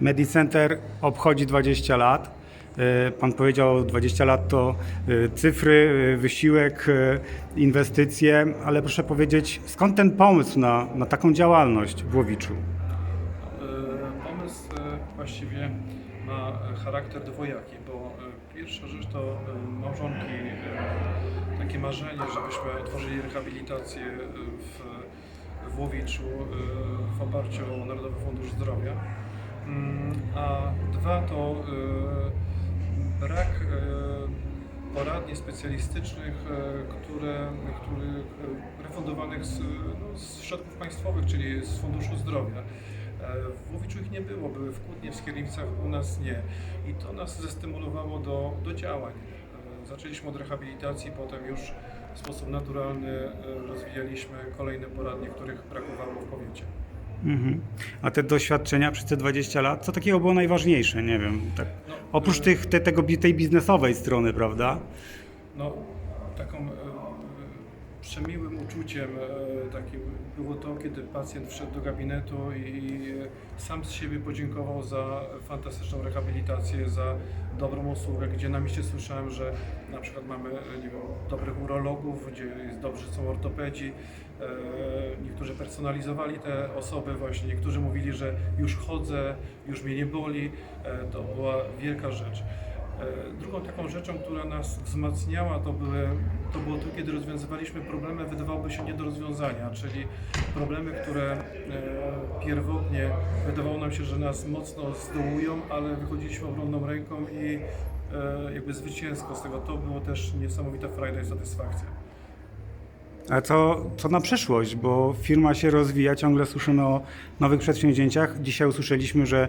MediCenter obchodzi 20 lat. E, Pan powiedział, 20 lat to e, cyfry, e, wysiłek, inwestycje, ale proszę powiedzieć, skąd ten pomysł na, na taką działalność w Łowiczu? Pomysł właściwie ma charakter dwojaki, bo pierwsza rzecz to małżonki, takie marzenie, żebyśmy otworzyli rehabilitację w, w Łowiczu w oparciu o Narodowy Fundusz Zdrowia. Mm, A dwa to e, brak e, poradni specjalistycznych, e, które, których e, refundowanych z, no, z środków państwowych, czyli z Funduszu Zdrowia. E, W Łowiczu ich nie było, były w Kutnie, w Skierniewicach, u nas nie. I to nas zestymulowało do, do działań. E, Zaczęliśmy od rehabilitacji, potem już w sposób naturalny e, rozwijaliśmy kolejne poradnie, których brakowało w powiecie. Mhm. A te doświadczenia przez te 20 lat, co takiego było najważniejsze? Nie wiem. Tak. No, Oprócz e, tych, te, tego, tej biznesowej strony, prawda? No, taką e, przemiłym uczuciem e, takim było to, kiedy pacjent wszedł do gabinetu i e, sam z siebie podziękował za fantastyczną rehabilitację, za dobrą usługę, gdzie na mieście słyszałem, że na przykład mamy nie wiem, dobrych urologów, gdzie jest dobrzy są ortopedzi. E, Niektórzy personalizowali te osoby właśnie, niektórzy mówili, że już chodzę, już mnie nie boli. E, To była wielka rzecz. E, Drugą taką rzeczą, która nas wzmacniała, to, były, to było to, kiedy rozwiązywaliśmy problemy, wydawałoby się nie do rozwiązania, czyli problemy, które e, pierwotnie wydawało nam się, że nas mocno zdołują, ale wychodziliśmy obronną ręką i jakby zwycięsko z tego. To było też niesamowita frajda i satysfakcja. A co, co na przyszłość? Bo firma się rozwija, ciągle słyszymy o nowych przedsięwzięciach. Dzisiaj usłyszeliśmy, że e,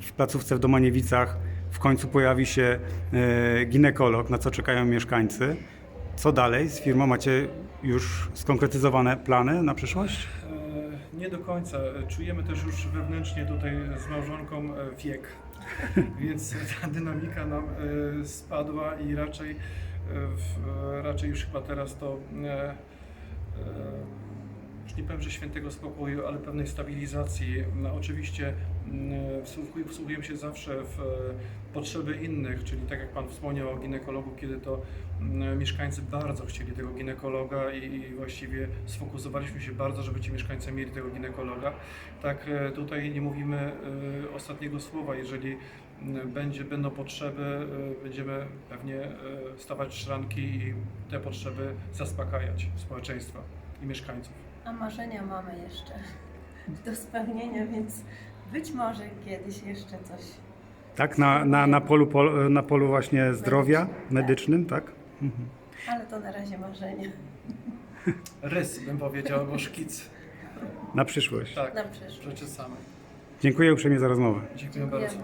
w placówce w Domaniewicach w końcu pojawi się e, ginekolog, na co czekają mieszkańcy. Co dalej z firmą? Macie już skonkretyzowane plany na przyszłość? E, Nie do końca. Czujemy też już wewnętrznie tutaj z małżonką wiek, więc ta dynamika nam spadła i raczej, w, raczej już chyba teraz to e, e, już nie powiem, że świętego spokoju, ale pewnej stabilizacji. No, oczywiście mm, wsłuchuj- wsłuchujemy się zawsze w e, potrzeby innych, czyli tak jak Pan wspomniał o ginekologu, kiedy to mm, mieszkańcy bardzo chcieli tego ginekologa i, właściwie sfokusowaliśmy się bardzo, żeby ci mieszkańcy mieli tego ginekologa. Tak e, tutaj nie mówimy e, ostatniego słowa, jeżeli mm, będzie, będą potrzeby, będziemy pewnie stawać szranki i te potrzeby zaspokajać społeczeństwa i mieszkańców. A marzenia mamy jeszcze do spełnienia, więc być może kiedyś jeszcze coś. Tak, na, na, na, polu, pol- na polu właśnie zdrowia Medycznym, tak. medycznym, tak? Mhm. Ale to na razie marzenia. Rys bym powiedział, albo szkic. Na przyszłość. Tak, Na przyszłość. rzeczy same. Dziękuję uprzejmie za rozmowę. Dziękuję bardzo.